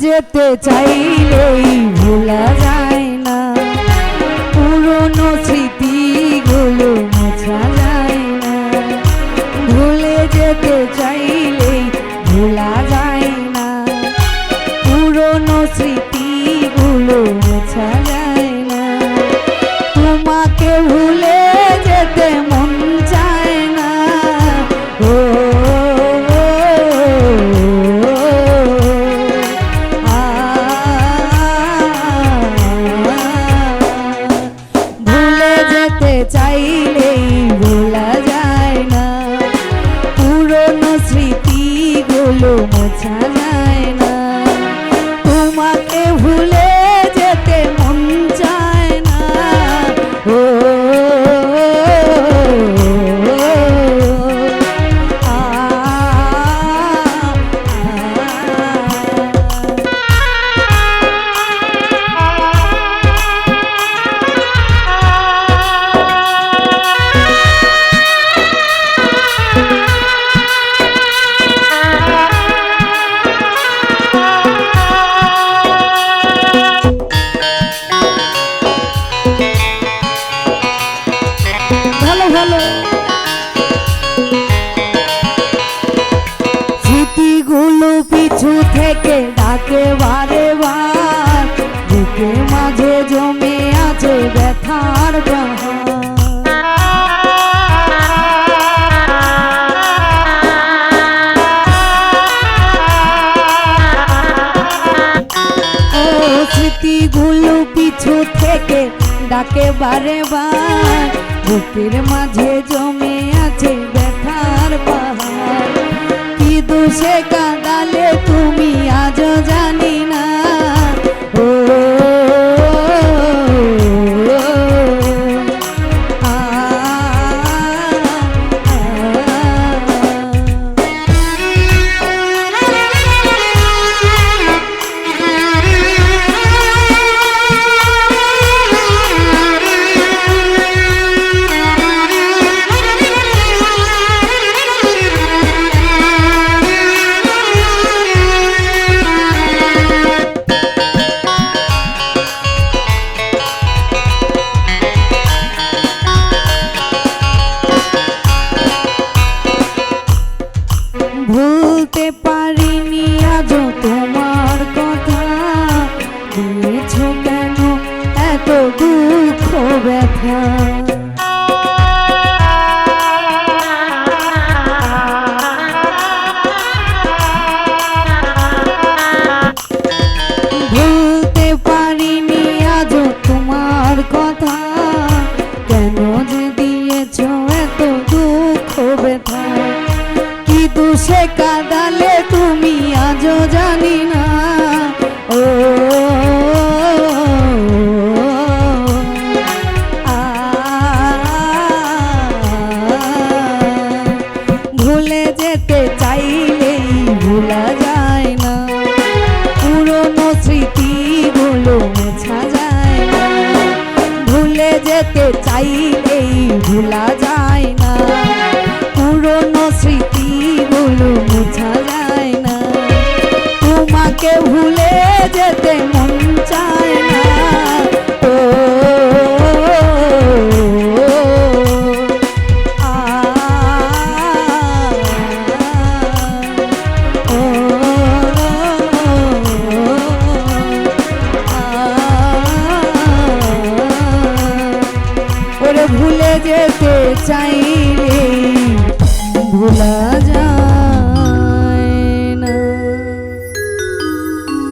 যেতে চাইলেই ভোলা যায় না। পুরনো স্মৃতিগুলো মোছা যায় না। ভুলে যেতে চাইলেই ভোলা যায় মাঝে জমে আছে ব্যথার বাহার স্মৃতিগুলো পিছু থেকে ডাকে বারে বার। বুকের মাঝে জমে আছে ব্যথার পাহাড় কি দোষে কাঁদালে তুমি আজও জানি না। ও ভুলে যেতে চাইলেই ভুলা যায় না। পুরনো স্মৃতিগুলো মোছা যায় না। ভুলে যেতে চাইলেই ভোলা যেতে চাইলে ভুলা যায়।